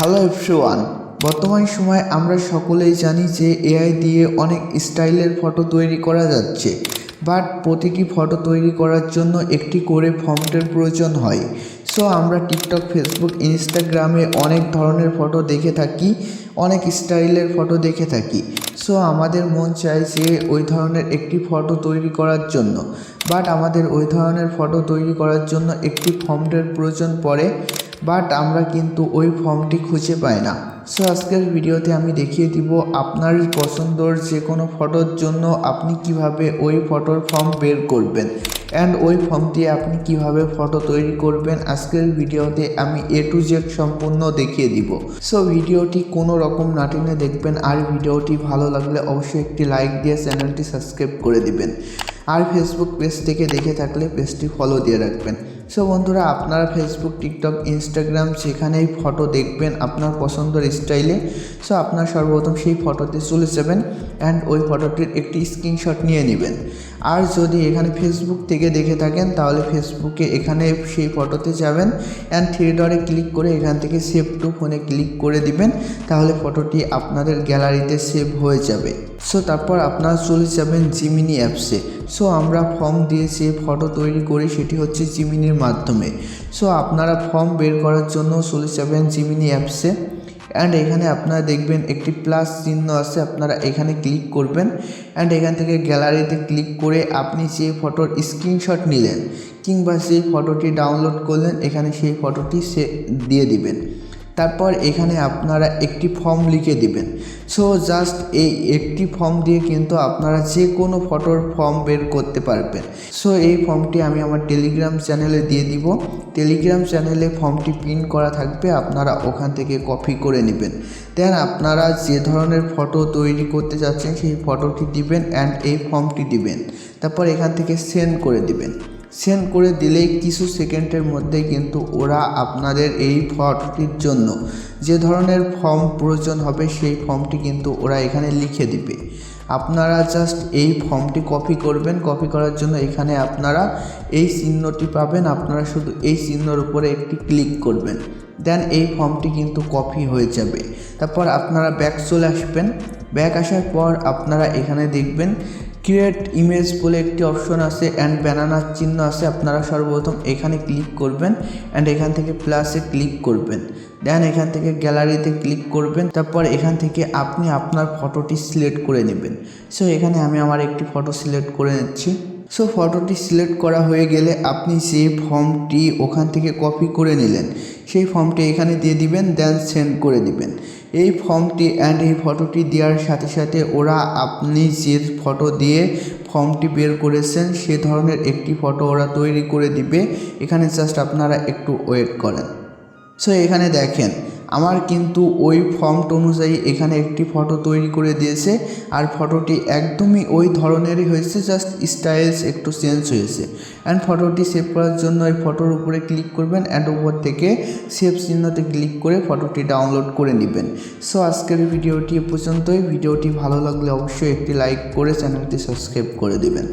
Hello everyone বর্তমান সময়ে আমরা সকলেই জানি যে এআই দিয়ে অনেক স্টাইলের ফটো তৈরি করা যাচ্ছে বাট প্রতিটি ফটো তৈরি করার জন্য একটি করে ফন্টের প্রয়োজন হয়। সো আমরা টিকটক ফেসবুক ইনস্টাগ্রামে অনেক ধরনের ফটো দেখে থাকি, অনেক স্টাইলের ফটো দেখে থাকি। সো আমাদের মন চায় যে ওই ধরনের একটি ফটো তৈরি করার জন্য বাট আমাদের ওই ধরনের ফটো তৈরি করার জন্য একটি ফন্টের প্রয়োজন পড়ে। বাট আমরা কিন্তু ওই ফর্মটি খুঁজে পাই না। সো আজকের ভিডিওতে আমি দেখিয়ে দিব আপনার পছন্দর যে কোনো ফটোর জন্য আপনি কীভাবে ওই ফটোর ফর্ম বের করবেন অ্যান্ড ওই ফর্ম দিয়ে আপনি কীভাবে ফটো তৈরি করবেন আজকের ভিডিওতে আমি এ টু জেড সম্পূর্ণ দেখিয়ে দিব। সো ভিডিওটি কোনো রকম নাটিনে দেখবেন আর ভিডিওটি ভালো লাগলে অবশ্যই একটি লাইক দিয়ে চ্যানেলটি সাবস্ক্রাইব করে দিবেন। আর ফেসবুক পেজ থেকে দেখে থাকলে পেজটি ফলো দিয়ে রাখবেন। সো বন্ধুরা, আপনারা ফেসবুক টিকটক ইনস্টাগ্রাম সেখানেই ফটো দেখবেন আপনার পছন্দের স্টাইলে সো আপনার সর্বপ্রথম সেই ফটোতে চলে যাবেন অ্যান্ড ওই ফটোটির একটি স্ক্রিনশট নিয়ে নেবেন। আর যদি এখানে ফেসবুক থেকে দেখে থাকেন, তাহলে ফেসবুকে এখানে সেই ফটোতে যাবেন অ্যান্ড থ্রি ডরে ক্লিক করে এখান থেকে সেভ টু ফোনে ক্লিক করে দিবেন, তাহলে ফটোটি আপনাদের গ্যালারিতে সেভ হয়ে যাবে। সো তারপর আপনারা চলে যাবেন জিমিনি অ্যাপসে সো আমরা ফর্ম দিয়ে যে ফটো তৈরি করি, সেটি হচ্ছে জিমিনির মাধ্যমে। সো আপনারা ফর্ম বের করার জন্য চলে সেভেন জিমিনি অ্যাপসে অ্যান্ড এখানে আপনারা দেখবেন একটি প্লাস চিহ্ন আছে, আপনারা এখানে ক্লিক করবেন। অ্যান্ড এখান থেকে গ্যালারিতে ক্লিক করে আপনি যে ফটোর স্ক্রিনশট নিলেন, কিংবা সেই ফটোটি ডাউনলোড করলেন, এখানে সেই ফটোটি সে দিয়ে দিবেন। তারপর এখানে আপনারা একটি ফর্ম লিখে দিবেন। সো জাস্ট এই একটি ফর্ম দিয়ে কিন্তু আপনারা যে কোনো ফটোর ফর্ম বের করতে পারবেন। সো এই ফর্মটি আমি আমার টেলিগ্রাম চ্যানেলে দিয়ে দিব। টেলিগ্রাম চ্যানেলে ফর্মটি প্রিন্ট করা থাকবে, আপনারা ওখান থেকে কপি করে নেবেন। দেন আপনারা যে ধরনের ফটো তৈরি করতে যাচ্ছেন, সেই ফটোটি দিবেন অ্যান্ড এই ফর্মটি দিবেন। তারপর এখান থেকে সেন্ড করে দিবেন। সেন্ড করে দিলেই কিছু সেকেন্ডের মধ্যে কিন্তু ওরা আপনাদের এই ফর্মটির জন্য যে ধরনের ফর্ম প্রয়োজন হবে সেই ফর্মটি কিন্তু ওরা এখানে লিখে দিবে। আপনারা জাস্ট এই ফর্মটি কপি করবেন কপি করার জন্য এখানে আপনারা এই চিহ্নটি পাবেন, আপনারা শুধু এই চিহ্নর উপরে একটি ক্লিক করবেন দেন এই ফর্মটি কিন্তু কপি হয়ে যাবে। তারপর আপনারা ব্যাক চলে আসবেন ব্যাক আসার পর আপনারা এখানে দেখবেন ক্রিয়েট ইমেজ বলে একটি অপশন আছে অ্যান্ড ব্যানানার চিহ্ন আছে, আপনারা সর্বপ্রথম এখানে ক্লিক করবেন অ্যান্ড এখান থেকে প্লাসে ক্লিক করবেন। দেন এখান থেকে গ্যালারিতে ক্লিক করবেন, তারপর এখান থেকে আপনি আপনার ফটোটি সিলেক্ট করে নেবেন। সো এখানে আমি আমার একটি ফটো সিলেক্ট করে নিচ্ছি। সো ফটোটি সিলেক্ট করা হয়ে গেলে আপনি সেই ফর্মটি ওখান থেকে কপি করে নিলেন সেই ফর্মটি এখানে দিয়ে দিবেন দেন সেন্ড করে দিবেন। এই ফর্মটি অ্যান্ড এই ফটোটি দেওয়ার সাথে সাথে ওরা আপনি যে ফটো দিয়ে ফর্মটি বের করেছেন, সে ধরনের একটি ফটো ওরা তৈরি করে দিবে। এখানে জাস্ট আপনারা একটু ওয়েট করেন। সো এখানে দেখেন আমার কিন্তু ওই ফর্মট অনুযায়ী এখানে একটি ফটো তৈরি করে দিয়েছে। আর ফটোটি একদমই ওই ধরনেরই হয়েছে জাস্ট স্টাইলস একটু চেঞ্জ হয়েছে। অ্যান্ড ফটোটি সেভ করার জন্য এই ফটোর উপরে ক্লিক করবেন অ্যান্ড উপর থেকে সেভ চিহ্নতে ক্লিক করে ফটোটি ডাউনলোড করে নেবেন। সো আজকের ভিডিওটি পর্যন্তই। ভিডিওটি ভালো লাগলে অবশ্যই একটি লাইক করে চ্যানেলটি সাবস্ক্রাইব করে দেবেন।